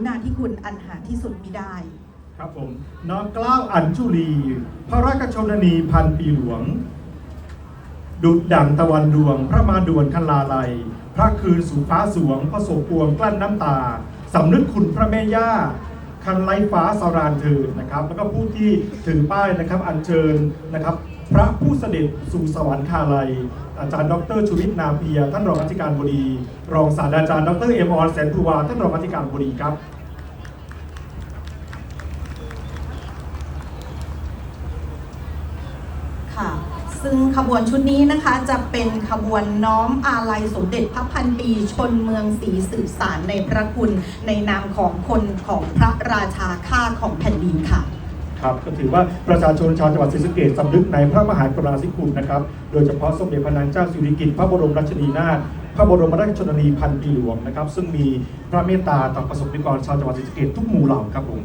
รุณาธิคุณอันหาที่สุดมิได้ ครับผมน้องกล้าวอัญจุลี พระราชชนนีพันปีหลวง ดุดดั่งตะวันดวง พระมาดวนคันลาลัย พระคืนสู่ฟ้าสวงพระโศกปวงกลั้นน้ำตาสำนึกคุณพระแม่ย่าคันไลฟ้าสารานเธอนะครับ แล้วก็ผู้ที่ถือป้ายนะครับอัญเชิญนะครับ พระผู้เสด็จสู่สวรรคาลัย อาจารย์ ดรชูวิทย์นาเพีย ท่านรองอธิการบดี รองศาสตราจารย์ ดรเอ็มออนแสนภูวา ท่านรองอธิการบดีครับ ค่ะ ซึ่งขบวนชุดนี้นะคะจะเป็นขบวนน้อมอาลัยสมเด็จพระพันปีชนเมืองศรีสื่อสารในพระคุณในนามของคนของพระราชาข้าของแผ่นดินค่ะ ครับก็ถือว่าประชาชนชาวจังหวัดศรีสะเกษสำนึกในพระมหากรุณาธิคุณนะครับโดยเฉพาะสมเด็จพระนางเจ้าสิริกิติ์พระบรมราชินีนาถพระบรมราชชนนีพันปีหลวงนะครับซึ่งมีพระเมตตาต่อประสบนิกรชาวจังหวัดศรีสะเกษทุกหมู่เหล่าครับผม